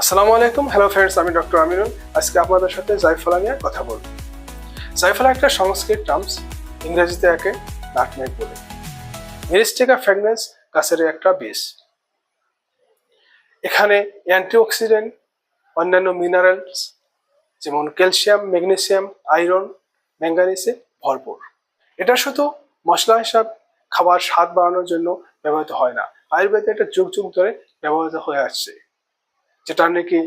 আসসালামু আলাইকুম। Hello friends আমি ডক্টর আমিরুল। আজকে আপনাদের সাথে জাইফলা নিয়ে কথা বলব। জাইফলা একটা সংস্কৃত টার্মস ইংরেজিতে একে নাটমেগ বলে। মিরিস্টিকা ফ্র্যাগনেন্স গাছের একটা বীজ এখানে অ্যান্টিঅক্সিডেন্ট অন্যান্য মিনারেলস যেমন ক্যালসিয়াম ম্যাগনেসিয়াম আয়রন ম্যাঙ্গানিসে ভরপুর। এটা শুধু মশলা হিসাব খাবার স্বাদ বাড়ানোর জন্য ব্যবহৃত হয় না। আয়ুর্বেদে এটা যুগ যুগ ধরে ব্যবহৃত হয়ে আসছে। যেটা নাকি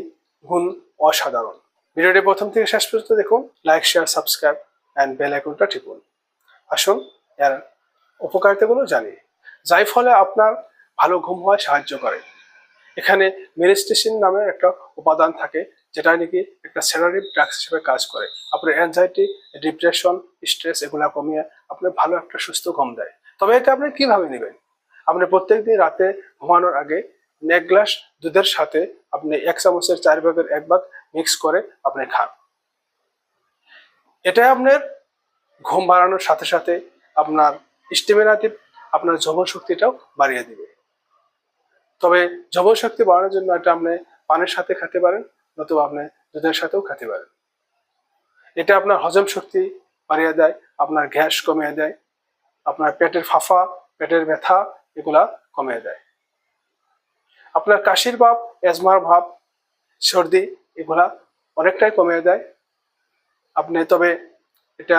গুণ অসাধারণ। ভিডিওটি প্রথম থেকে শেষ পর্যন্ত দেখুন like share subscribe and bell আইকনটা টিপুন। আসুন, এর উপকারিতাগুলো জানি যাই ফলে আপনার ভালো ঘুম হওয়ায় সাহায্য করে। এখানে মেরিস্টেশন নামের একটা উপাদান থাকে যেটা নাকি একটা সেরারিভ ড্রাগস হিসেবে কাজ করে। আপনার অ্যাংজাইটি ডিপ্রেশন স্ট্রেস এগুলা কমিয়ে আপনার ভালো একটা সুস্থ ঘুম দেয়। তবে এটা আপনি কীভাবে নেবেন? আপনি প্রত্যেকদিন রাতে ঘুমানোর আগে এক গ্লাস দুধের সাথে আপনি এক চামচের চার ভাগের এক ভাগ মিক্স করে আপনি খান। এটা আপনার ঘুম বাড়ানোর সাথে সাথে আপনার স্টেমিনাটিভ আপনার যৌবন শক্তিটাও বাড়িয়ে দিবে। তবে যৌবন শক্তি বাড়ানোর জন্য এটা আপনি পানের সাথে খেতে পারেন, নতুবা আপনি দুধের সাথেও খেতে পারেন। এটা আপনার হজম শক্তি বাড়িয়ে দেয়, আপনার গ্যাস কমিয়ে দেয়, আপনার পেটের ফাফা, পেটের ব্যথা এগুলা কমিয়ে দেয়। আপনার কাশির ভাব, এজমার ভাব, সর্দি, এগুলা অনেকটাই কমিয়ে দেয়। আপনি তবে এটা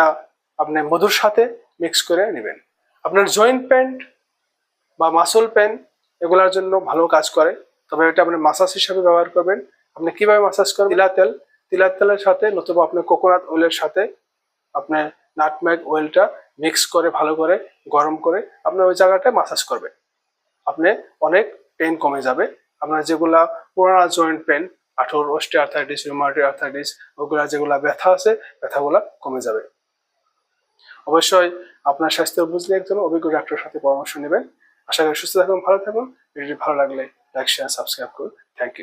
আপনি মধুর সাথে মিক্স করে নেবেন। আপনার জয়েন্ট প্যান্ট বা মাসল পেন এগুলোর জন্য ভালো কাজ করে। তবে এটা আপনি মাসাজ হিসাবে ব্যবহার করবেন। আপনি কীভাবে মাসাজ করবেন? তিলা তেল, তিলা তেলের সাথে নতুবা আপনি কোকোনাট অয়েলের সাথে আপনার নাটম্যাগ অয়েলটা মিক্স করে, ভালো করে, গরম করে আপনি ওই জায়গাটায় মাসাজ করবেন। আপনি অনেক পেন কমে যাবে। আপনার যেগুলা পুরানা জয়েন্ট পেন আঠোর অস্টে আর্থাইটিস রিমার্টি আর্থাইটিস ওগুলা যেগুলা ব্যথা আছে, ব্যথাগুলা কমে যাবে। অবশ্যই আপনার স্বাস্থ্য বুঝলে একজন অভিজ্ঞ ডাক্তারের সাথে পরামর্শ নেবেন। আশা করি সুস্থ থাকুন, ভালো থাকুন। ভিডিওটি ভালো লাগলে লাইক শেয়ার সাবস্ক্রাইব করুন। Thank you